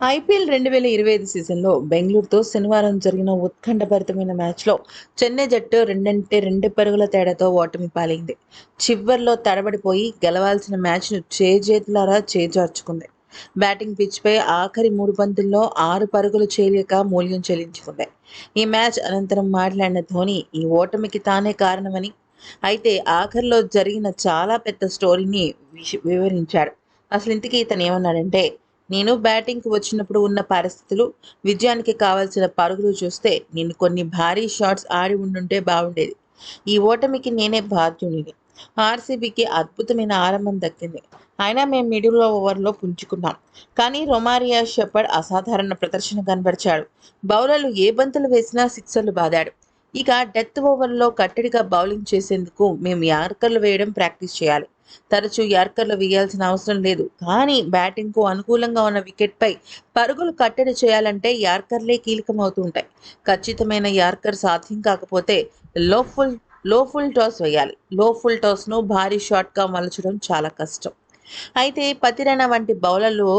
IPL రెండు వేల ఇరవై ఐదు సీజన్లో బెంగళూరుతో శనివారం జరిగిన ఉత్కంఠభరితమైన మ్యాచ్లో చెన్నై జట్టు రెండంటే రెండు పరుగుల తేడాతో ఓటమి పాలైంది. చివర్లో తడబడిపోయి గెలవాల్సిన మ్యాచ్ను చేజేతులారా చేజార్చుకుంది. బ్యాటింగ్ పిచ్పై ఆఖరి మూడు పంతుల్లో ఆరు పరుగులు చేయలేక మూల్యం చెల్లించుకుంది. ఈ మ్యాచ్ అనంతరం మాట్లాడిన ధోని ఈ ఓటమికి తానే కారణమని అయితే ఆఖరిలో జరిగిన చాలా పెద్ద స్టోరీని వివరించాడు. అసలు ఇంతకీ ఇతను ఏమన్నాడంటే నేను బ్యాటింగ్కి వచ్చినప్పుడు ఉన్న పరిస్థితులు విజయానికి కావాల్సిన పరుగులు చూస్తే నేను కొన్ని భారీ షాట్స్ ఆడి ఉండుంటే బాగుండేది ఈ ఓటమికి నేనే బాధ్యుడిని. ఆర్సీబీకి అద్భుతమైన ఆరంభం దక్కింది. అయినా మేము మిడిల్ ఓవర్లో పుంజుకున్నాం. కానీ రొమారియా షెపర్డ్ అసాధారణ ప్రదర్శన కనబరిచాడు. బౌలర్లు ఏ బంతులు వేసినా సిక్సర్లు బాదాడు. ఇక డెత్ ఓవర్లో కట్టడిగా బౌలింగ్ చేసేందుకు మేము యార్కర్లు వేయడం ప్రాక్టీస్ చేయాలి. తరచూ యార్కర్లు వేయాల్సిన అవసరం లేదు. కానీ బ్యాటింగ్కు అనుకూలంగా ఉన్న వికెట్పై పరుగులు కట్టడి చేయాలంటే యార్కర్లే కీలకమవుతుంటాయి. ఖచ్చితమైన యార్కర్ సాధ్యం కాకపోతే లో ఫుల్లో ఫుల్ టాస్ వేయాలి. లో ఫుల్ టాస్ను భారీ షాట్గా మలచడం చాలా కష్టం. అయితే పతిరణ వంటి బౌలర్లు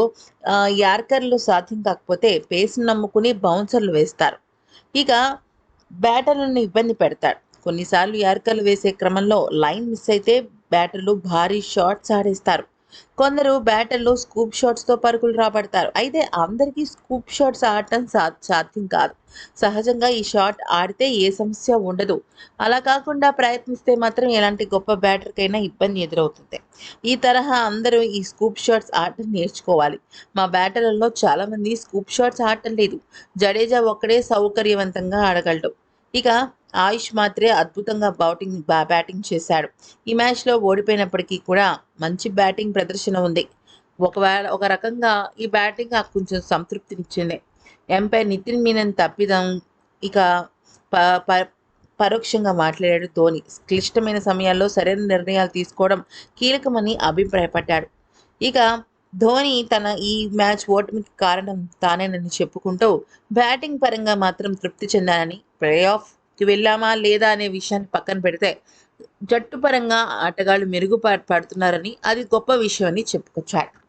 యార్కర్లు సాధ్యం కాకపోతే పేస్ను నమ్ముకుని బౌన్సర్లు వేస్తారు. ఇక బ్యాటర్లను ఇబ్బంది పెడతాడు. కొన్నిసార్లు యార్కర్లు వేసే క్రమంలో లైన్ మిస్ అయితే బ్యాటర్లు భారీ షాట్స్ ఆడేస్తారు. కొందరు బ్యాటర్లు స్కూప్ షాట్స్తో పరుగులు రాబడతారు. అయితే అందరికీ స్కూప్ షాట్స్ ఆడటం సా సాధ్యం కాదు. సహజంగా ఈ షాట్ ఆడితే ఏ సమస్య ఉండదు. అలా కాకుండా ప్రయత్నిస్తే మాత్రం ఎలాంటి గొప్ప బ్యాటర్కైనా ఇబ్బంది ఎదురవుతుంది. ఈ తరహా అందరూ ఈ స్కూప్ షాట్స్ ఆడటం నేర్చుకోవాలి. మా బ్యాటర్లలో చాలామంది స్కూప్ షాట్స్ ఆడటం లేదు. జడేజా ఒక్కడే సౌకర్యవంతంగా ఆడగలడు. ఇక ఆయుష్ మాత్రే అద్భుతంగా బౌటింగ్ బ్యాటింగ్ చేశాడు. ఈ మ్యాచ్లో ఓడిపోయినప్పటికీ కూడా మంచి బ్యాటింగ్ ప్రదర్శన ఉంది. ఒకవేళ ఒక రకంగా ఈ బ్యాటింగ్ నాకు కొంచెం సంతృప్తినిచ్చింది. ఎంపైర్ నితిన్ మీనన్ తప్పిదం ఇక ప ప పరోక్షంగా మాట్లాడాడు ధోని. క్లిష్టమైన సమయాల్లో సరైన నిర్ణయాలు తీసుకోవడం కీలకమని అభిప్రాయపడ్డాడు. ఇక ధోని తన ఈ మ్యాచ్ ఓటమికి కారణం తానేనని చెప్పుకుంటూ బ్యాటింగ్ పరంగా మాత్రం తృప్తి చెందానని ప్లే ఆఫ్కి వెళ్ళామా లేదా అనే విషయాన్ని పక్కన పెడితే జట్టు పరంగా ఆటగాళ్ళు మెరుగుపడుతున్నారని అది గొప్ప విషయం అని చెప్పుకొచ్చాడు